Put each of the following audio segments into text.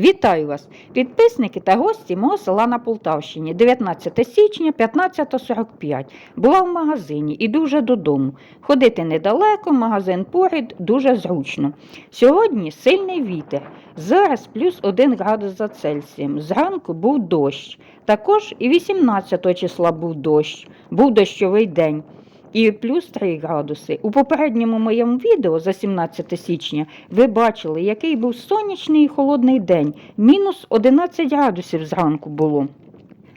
Вітаю вас, підписники та гості мого села на Полтавщині. 19 січня 15.45. Була в магазині, іду вже додому. Ходити недалеко, магазин поряд, дуже зручно. Сьогодні сильний вітер. Зараз плюс 1 градус за Цельсієм. Зранку був дощ. Також і 18 числа був дощ, був дощовий день. І плюс 3 градуси. У попередньому моєму відео за 17 січня ви бачили, який був сонячний і холодний день. Мінус 11 градусів зранку було.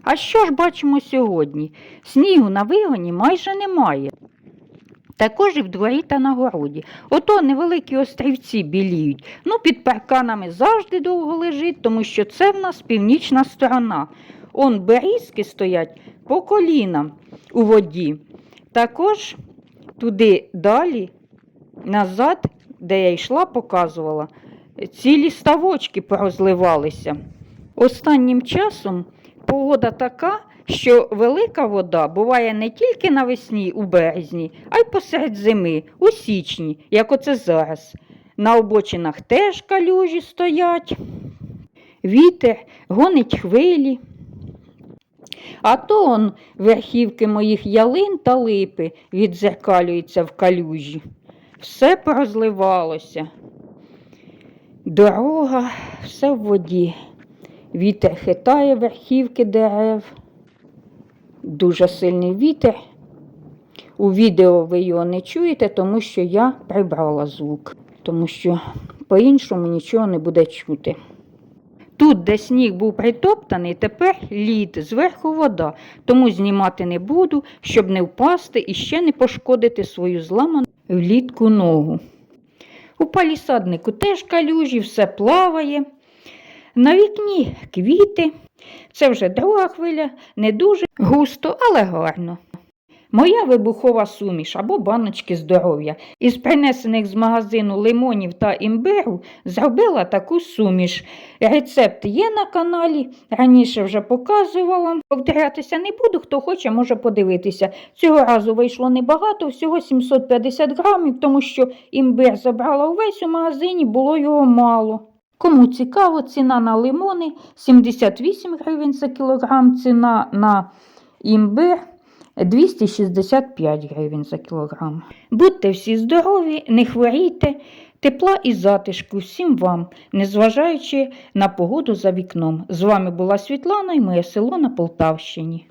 А що ж бачимо сьогодні? Снігу на вигоні майже немає. Також і в дворі та на городі. Ото невеликі острівці біліють. Ну, під парканами завжди довго лежить, тому що це в нас північна сторона. Он берізки стоять по колінам у воді. Також туди далі, назад, де я йшла, показувала, цілі ставочки порозливалися. Останнім часом погода така, що велика вода буває не тільки навесні у березні, а й посеред зими, у січні, як оце зараз. На обочинах теж калюжі стоять, вітер гонить хвилі. А то он верхівки моїх ялин та липи відзеркалюються в калюжі. Все порозливалося. Дорога, все в воді. Вітер хитає верхівки дерев. Дуже сильний вітер. У відео ви його не чуєте, тому що я прибрала звук, тому що по-іншому нічого не буде чути. Тут, де сніг був притоптаний, тепер лід, зверху вода, тому знімати не буду, щоб не впасти і ще не пошкодити свою зламану влітку ногу. У палісаднику теж калюжі, все плаває. На вікні квіти. Це вже друга хвиля, не дуже густо, але гарно. Моя вибухова суміш або баночки здоров'я. Із принесених з магазину лимонів та імбиру зробила таку суміш. Рецепт є на каналі, раніше вже показувала. Повторятися не буду, хто хоче, може подивитися. Цього разу вийшло небагато, всього 750 грамів, тому що імбир забрала увесь у магазині, було його мало. Кому цікаво, ціна на лимони 78 гривень за кілограм, ціна на імбир 265 гривень за кілограм. Будьте всі здорові, не хворійте, тепла і затишку всім вам, незважаючи на погоду за вікном. З вами була Світлана і моє село на Полтавщині.